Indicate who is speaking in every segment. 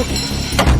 Speaker 1: Okay.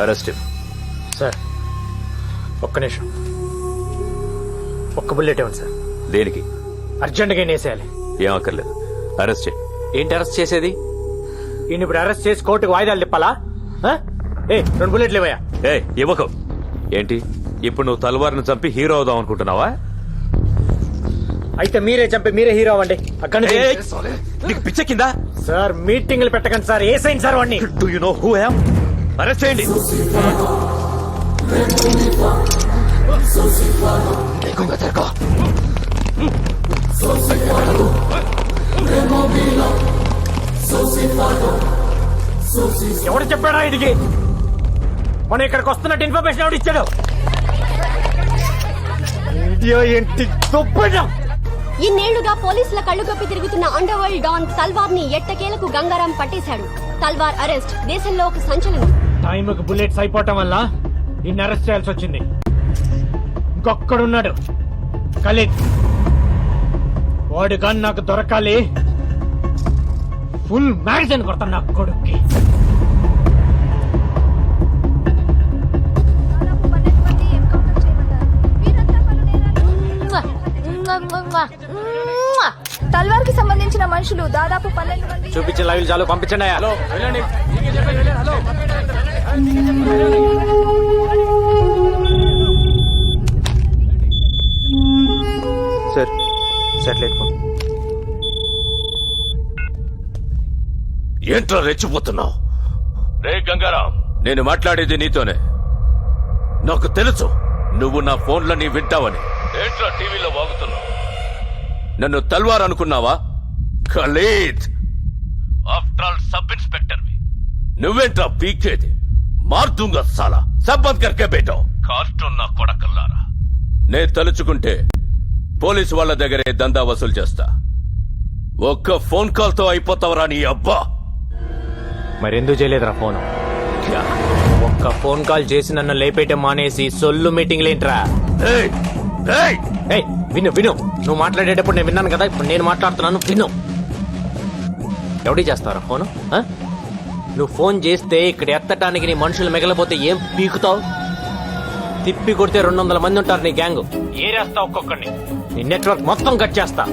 Speaker 2: Arrest
Speaker 3: sir ఒక్క నిమిషం. ఒక్క బుల్లెట్ ఇవ్వండి సార్.
Speaker 2: దేనికి?
Speaker 3: అర్జెంట్గా వేసేయాలి.
Speaker 2: ఏం అక్కర్లేదు. అరెస్ట్ ఏంటి అరెస్ట్ చేసేది?
Speaker 3: ఈయన ఇప్పుడు అరెస్ట్ చేసి కోర్టుకు వాయిదాలు తిప్పాలా? ఆ? ఏ రెండు బుల్లెట్లు ఇవ్వయా
Speaker 2: ఏ ఇవ్వకు. ఏంటి? ఇప్పుడు నువ్వు తలవారిని చంపి హీరో అవుదాం అనుకుంటున్నావా?
Speaker 3: అయితే మీరే చంపి మీరే హీరో అవ్వండి. అక్కడ
Speaker 2: ఏయ్, నీకు పిచ్చ కింద
Speaker 3: సార్ మీటింగ్లు పెట్టకండి సార్. ఏసైంది సార్ వాడిని?
Speaker 2: Do you know who am arrest చేయండి.
Speaker 3: ఎవడు చెప్పాడా ఇదికి? మనం ఇక్కడికి వస్తున్నట్టు ఇన్ఫర్మేషన్ ఎవడు ఇచ్చాడు? ఇండియా ఏంటి దుబ్బడం
Speaker 4: ఇన్నేళ్ళుగా పోలీసుల కళ్ళుగొప్పి తిరుగుతున్న అండర్వరల్డ్ డాన్ తల్వార్ని ఎట్టకేలకు గంగారాం పట్టేశాడు. తల్వార్ అరెస్ట్ దేశంలో ఒక సంచలనం.
Speaker 3: టైంకి బుల్లెట్స్ అయిపోవటం వల్ల ఇన్ని అరెస్ట్ చేయాల్సి వచ్చింది. ఇంకొక్కడున్నాడు. ఖలీద్. వాడు కానీ నాకు దొరకాలి. ఫుల్ మ్యాగజైన్ కొడతాను నా కొడుక్కి.
Speaker 5: తల్వార్కి సంబంధించిన మనుషులు దాదాపు పన్నెండు మంది.
Speaker 3: చూపించిన లైవ్ చాలు పంపించండి హలో
Speaker 2: సార్ సాటిలైట్ ఫోన్. ఏంట్రా రెచ్చిపోతున్నావు? రే గంగారాం. నేను మాట్లాడేది నీతోనే. నాకు తెలుసు నువ్వు నా ఫోన్లని వింటావని. ఏంట్రా టీవీలో వాగుతున్నావు? నన్ను తల్వార్ అనుకున్నావా? Khalid! After all sub inspector నువ్వేంట్రా పీకేది మార్దుంగా సాలా సబ్బంద్ కర్కే బేటో కార్టూన్ నా కొడకల్లారా. నే తలుచుకుంటే పోలీసు వాళ్ళ దగ్గరే దందా వసూలు చేస్తా. ఒక్క ఫోన్ కాల్తో అయిపోతావరా నీ అబ్బా?
Speaker 3: మరి ఎందుకు చేయలేదురా ఫోన్? ఒక్క ఫోన్ కాల్ చేసి నన్ను లేపేయటం మానేసి సొల్లు మీటింగ్ లేంట్రా
Speaker 2: ఏయ్!
Speaker 3: విను విను. నువ్వు మాట్లాడేటప్పుడు నేను విన్నాను కదా ఇప్పుడు నేను మాట్లాడుతున్నాను విను. ఎవడి చేస్తారా ఫోను? నువ్వు ఫోన్ చేస్తే ఇక్కడ ఎత్తటానికి నీ మనుషులు మిగలపోతే ఏం పీకుతావు? తిప్పి కొడితే రెండు వందల మంది ఉంటారు నీ గ్యాంగ్. ఏరేస్తా ఒక్కొక్కడిని? నీ నెట్వర్క్ మొత్తం కట్ చేస్తా.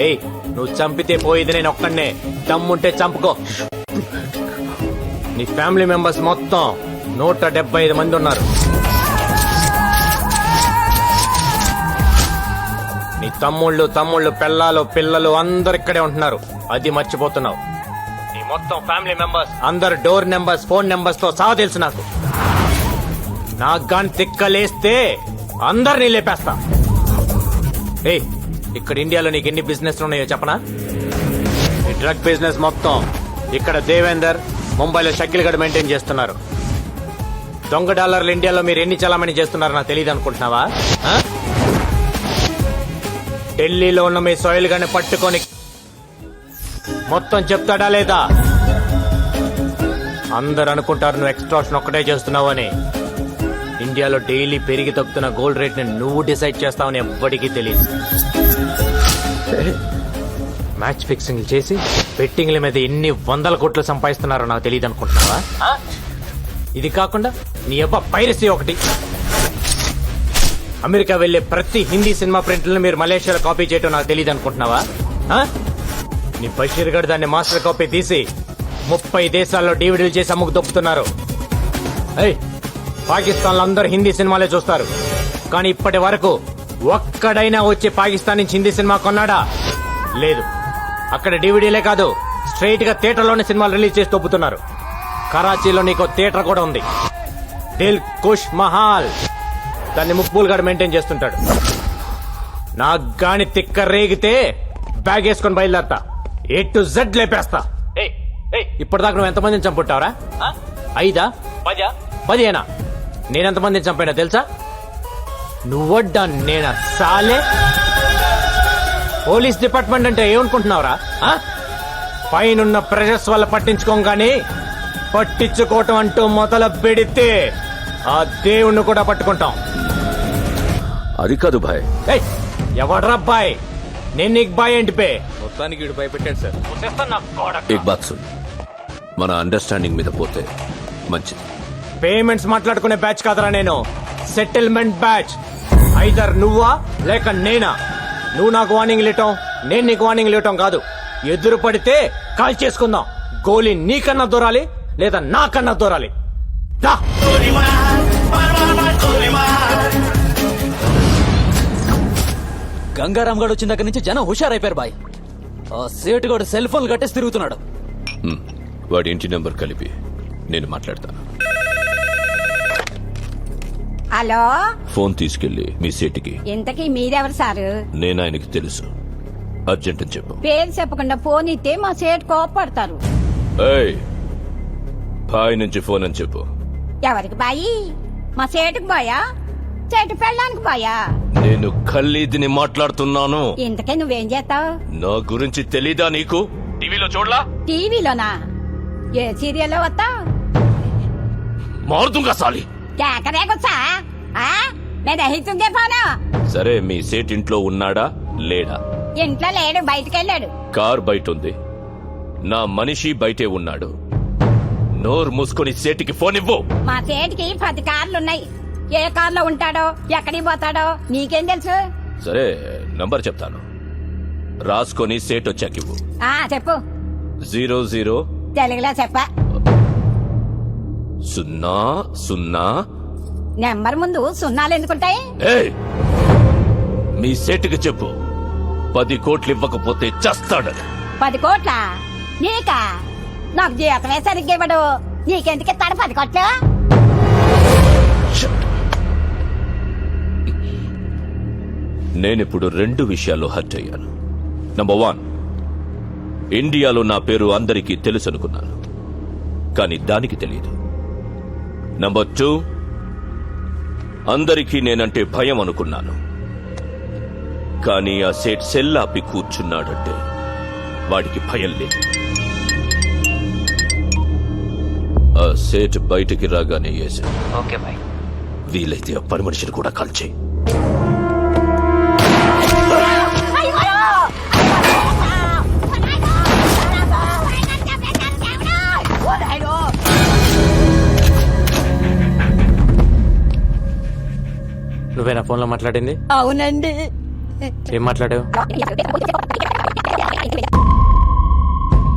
Speaker 3: ఏయ్ నువ్వు చంపితే పోయేది నేను ఒక్కడనే. దమ్ముంటే చంపుకో. నీ ఫ్యామిలీ మెంబర్స్ మొత్తం నూట డెబ్బై ఐదు మంది ఉన్నారు. నీ తమ్ముళ్ళు తమ్ముళ్ళు పిల్లలు పిల్లలు అందరు ఇక్కడే ఉంటున్నారు. అది మర్చిపోతున్నావు. నీ మొత్తం ఫ్యామిలీ మెంబర్స్ అందరు డోర్ నెంబర్స్ ఫోన్ నెంబర్స్తో సహా తెలుసు నాకు. నాకు గాని తిక్కలేస్తే అందరినీ లేపేస్తా. ఏయ్ ఇక్కడ ఇండియాలో నీకు ఎన్ని బిజినెస్ ఉన్నాయో చెప్పనా? ఈ డ్రగ్ బిజినెస్ మొత్తం ఇక్కడ దేవేందర్ ముంబైలో షకిల్ గడ్ మెయింటైన్ చేస్తున్నారు. దొంగ డాలర్లు ఇండియాలో మీరు ఎన్ని చలామణి చేస్తున్నారో నాకు తెలియదు అనుకుంటున్నావా? ఢిల్లీలో ఉన్న మీ సోయిల్ గాని పట్టుకొని మొత్తం చెప్తాడా లేదా? అందరు అనుకుంటారు నువ్వు ఎక్స్ట్రాక్షన్ ఒక్కటే చేస్తున్నావు అని. ఇండియాలో డైలీ పెరిగి తగ్గుతున్న గోల్డ్ రేట్ని నువ్వు డిసైడ్ చేస్తావని ఎవ్వడికి తెలియదు. మ్యాచ్ ఫిక్సింగ్ చేసి బెట్టింగ్ల మీద ఎన్ని వందల కోట్లు సంపాదిస్తున్నారో నాకు తెలియదు అనుకుంటున్నావా? ఇది కాకుండా నీ అబ్బ పైరసీ ఒకటి. అమెరికా వెళ్ళే ప్రతి హిందీ సినిమా ప్రింట్లను మీరు మలేషియాలో కాపీ చేయటం నాకు తెలియదు అనుకుంటున్నావా నీ బషీర్ గడ్ దాన్ని మాస్టర్ కాపీ తీసి ముప్పై దేశాల్లో డివిడీలు చేసి అమ్ముకు దొప్పుతున్నారు ఏయ్ పాకిస్తాన్లో అందరూ హిందీ సినిమాలే చూస్తారు. కానీ ఇప్పటి వరకు ఒక్కడైనా వచ్చి పాకిస్తాన్ నుంచి హిందీ సినిమా కొన్నాడా? లేదు. అక్కడ డివిడీలే కాదు స్ట్రైట్గా థియేటర్లోనే సినిమాలు రిలీజ్ చేసి తొప్పుతున్నారు కరాచీలో నీకు థియేటర్ కూడా ఉంది. దిల్ కుష్ మహాల్. దాన్ని ముక్బూల్ గారు మెయింటైన్ చేస్తుంటాడు. నాకు గాని తిక్క రేగితే బ్యాగ్ వేసుకొని బయలుదేరతా. A to Z లేపేస్తా. ఇప్పటిదాకా నువ్వు ఎంతమందిని చంపుంటావరా? ఐదా? పదా పదిహేనా? నేనెంతమందిని చంపానా తెలుసా? నువ్వడ్డా నేనా? సాలే. పోలీస్ డిపార్ట్మెంట్ అంటే ఏమనుకుంటున్నావురా? ఆ? పైనున్న ప్రెషర్స్ వల్ల పట్టించుకోగానే పట్టించుకోవటం అంటూ మొదలు పెడితే ఆ దేవుణ్ణి కూడా పట్టుకుంటాం.
Speaker 2: అది కాదు భాయ్
Speaker 3: ఏయ్, ఎవడ్రా బాయ్? నేను నీకు బాయ్ ఏంటి పే?
Speaker 1: మొత్తానికి వీడు భయపెట్టాడు సార్.
Speaker 2: ఏక్ బాత్ సున్. మన అండర్స్టాండింగ్ మీద పోతే మంచిది.
Speaker 3: పేమెంట్స్ మాట్లాడుకునే బ్యాచ్ కాదరా నేను. సెటిల్మెంట్ బ్యాచ్ ఐదర్ నువ్వా లేక నేనా? నువ్వు నాకు వార్నింగ్ ఇవ్వటం నేను నీకు వార్నింగ్ ఇవ్వటం కాదు. ఎదురు పడితే కాల్ చేసుకుందాం. గోలీ నీకన్నా దూరాలి లేదా నాకన్నా దూరాలి. దా!
Speaker 6: గంగారాం గడు వచ్చిన దగ్గర నుంచి జనం హుషారైపోయారు బాయ్. ఆ సేటుగాడు సెల్ ఫోన్ కట్టేసి తిరుగుతున్నాడు.
Speaker 2: హ్మ్. వాడి ఇంటి నెంబర్ కలిపి నేను మాట్లాడతాను.
Speaker 7: హలో?
Speaker 2: ఫోన్ తీసుకెళ్ళి మీ సీటుకి.
Speaker 7: ఇంతకీ మీరెవరు సారు?
Speaker 2: నేను ఆయనకి తెలుసు. అర్జెంట్ అని చెప్పు.
Speaker 7: పేరు చెప్పకుండా ఫోన్ ఇస్తే మా సేటు కోపడతారు
Speaker 2: ఏయ్! భాయ్ నుంచి ఫోన్ అని చెప్పు.
Speaker 7: ఎవరికి బాయి? మా సేటుకు బాయా? చెట్టు పెళ్ళానికి బాయా?
Speaker 2: నేను ఖల్లీదిని మాట్లాడుతున్నాను.
Speaker 7: ఇంతకే నువ్వేం చేస్తావు?
Speaker 2: నా గురించి తెలీదా నీకు? టీవీలో చూడలా?
Speaker 7: టీవీలోనా? ఏ సీరియల్లో వస్తావు?
Speaker 2: మారుతుంగా సాలి.
Speaker 7: కేకరేకొచ్చా నేను రహితుందే పోను
Speaker 2: సరే మీ సేట్ ఇంట్లో ఉన్నాడా? లేడా?
Speaker 7: ఇంట్లో లేడు బయటికెళ్ళాడు.
Speaker 2: కార్ బయట ఉంది నా మనిషి బయటే ఉన్నాడు. నోరు మూసుకొని సేటికి ఫోన్ ఇవ్వు
Speaker 7: మా సేటికి పది కార్లున్నాయి. ఏ కార్లో ఉంటాడో ఎక్కడికి పోతాడో నీకేం తెలుసు?
Speaker 2: సరే నంబర్ చెప్తాను. రాసుకొని సేట్ వచ్చాక ఇవ్వు.
Speaker 7: ఆ చెప్పు.
Speaker 2: జీరో జీరో
Speaker 7: తెలుగులో చెప్ప.
Speaker 2: సున్నా సున్నా.
Speaker 7: నెంబర్ ముందు సున్నాలు ఎందుకుంటాయి?
Speaker 2: ఏయ్! మీ సేటుకి చెప్పు. పది కోట్లు ఇవ్వకపోతే చస్తాడని
Speaker 7: పది కోట్ల? నీకా? నాకు జీతమే సరిగ్గా ఇవ్వడు. నీకెందుకు ఇస్తాడు పది కోట్లు?
Speaker 2: నేనిప్పుడు రెండు విషయాల్లో హర్ట్ అయ్యాను. నంబర్ వన్ ఇండియాలో నా పేరు అందరికీ తెలుసు అనుకున్నాను కానీ దానికి తెలియదు నంబర్ టూ అందరికీ నేనంటే భయం అనుకున్నాను కానీ ఆ సేట్ సెల్లాపి కూర్చున్నాడంటే వాడికి భయం లేదు. ఆ సేట్ బయటికి రాగానే వేశాను వీలైతే పని మనిషిని కూడా కాల్చేయి
Speaker 3: ఫోన్లో మాట్లాడింది?
Speaker 7: అవునండి.
Speaker 3: ఏం మాట్లాడావు?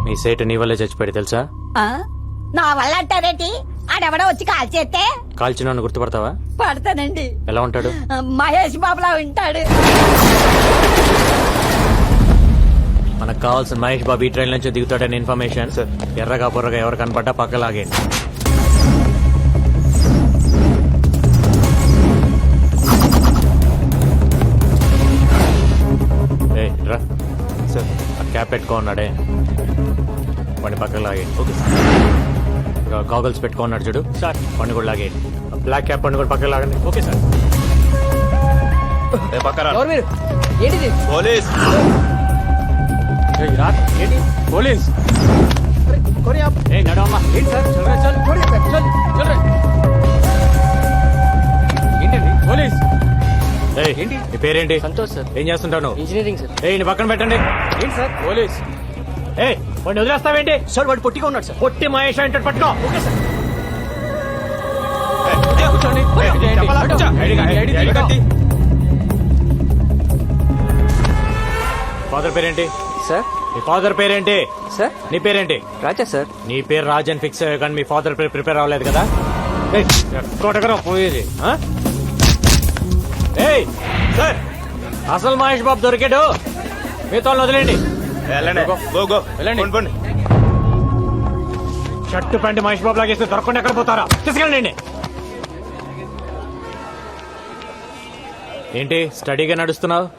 Speaker 3: మీ సేటు నీ వల్లే చచ్చిపోయాడు తెలుసా?
Speaker 7: ఆ? నా వల్ల అంటారేంటి? ఆడెవడో వచ్చి కాల్ చేస్తే?
Speaker 3: కాల్చిన గుర్తుపడతావా?
Speaker 7: పడతానండి.
Speaker 3: ఎలా ఉంటాడు?
Speaker 7: మహేష్ బాబులా ఉంటాడు.
Speaker 3: మనకు కావాల్సిన మహేష్ బాబు ఈ ట్రైన్ నుంచి దిగుతాడని ఇన్ఫర్మేషన్. ఎర్రగా బుర్రగా ఎవరు కనపడ్డా పక్కలాగేయండి. క్యాప్ పెట్టుకో ఉన్నాడే వాడిని పక్కకు లాగేయండి. Okay sir. గాగల్స్ పెట్టుకో ఉన్నాడు చూడు. సార్. వాడిని కూడా లాగేయండి. బ్లాక్ క్యాప్ వాడిని కూడా పక్కకు లాగండి. Okay sir.
Speaker 6: ఎవరు మీరు ఏంటిది?
Speaker 3: ఏయ్, రా. ఏంటి? పోలీస్. నడవమ్మా. ఏంటి సార్? చల్రా, చల్. చల్, చల్రా. ఏంటండి? పోలీస్.
Speaker 6: ఏంటి?
Speaker 3: నీ పేరేంటి?
Speaker 6: సంతోష్ సార్.
Speaker 3: ఏం చేస్తుంటావు నువ్వు?
Speaker 6: Engineering
Speaker 3: sir. నీ పక్కన పెట్టండి. ఏంటి సార్? పోలీస్. ఏయ్ వాడిని వదిలేస్తావేంటి?
Speaker 6: సార్ వాడు పొట్టిగా ఉన్నాడు సార్.
Speaker 3: పొట్టి మహేష్ అంటే పట్టుకో. Okay sir.
Speaker 6: కూర్చోండి.
Speaker 3: ఫాదర్ పేరేంటి?
Speaker 6: సార్.
Speaker 3: నీ ఫాదర్ పేరేంటి?
Speaker 6: సార్.
Speaker 3: నీ పేరేంటి?
Speaker 6: రాజా సార్.
Speaker 3: నీ పేరు రాజ్ అని ఫిక్స్ అయ్యా కానీ మీ ఫాదర్ పేరు ప్రిపేర్ అవ్వలేదు కదా? పోయేది? ఏయ్ సార్ అసలు మహేష్ బాబు దొరికాడు. మీతో వదిలేండి వెళ్ళండి. షర్టు ప్యాంట్ మహేష్ బాబు లాగేస్తే దొరకకుండా ఎక్కడ పోతారా? తీసుకెళ్ళండి. ఏంటి స్టడీగా నడుస్తున్నావు?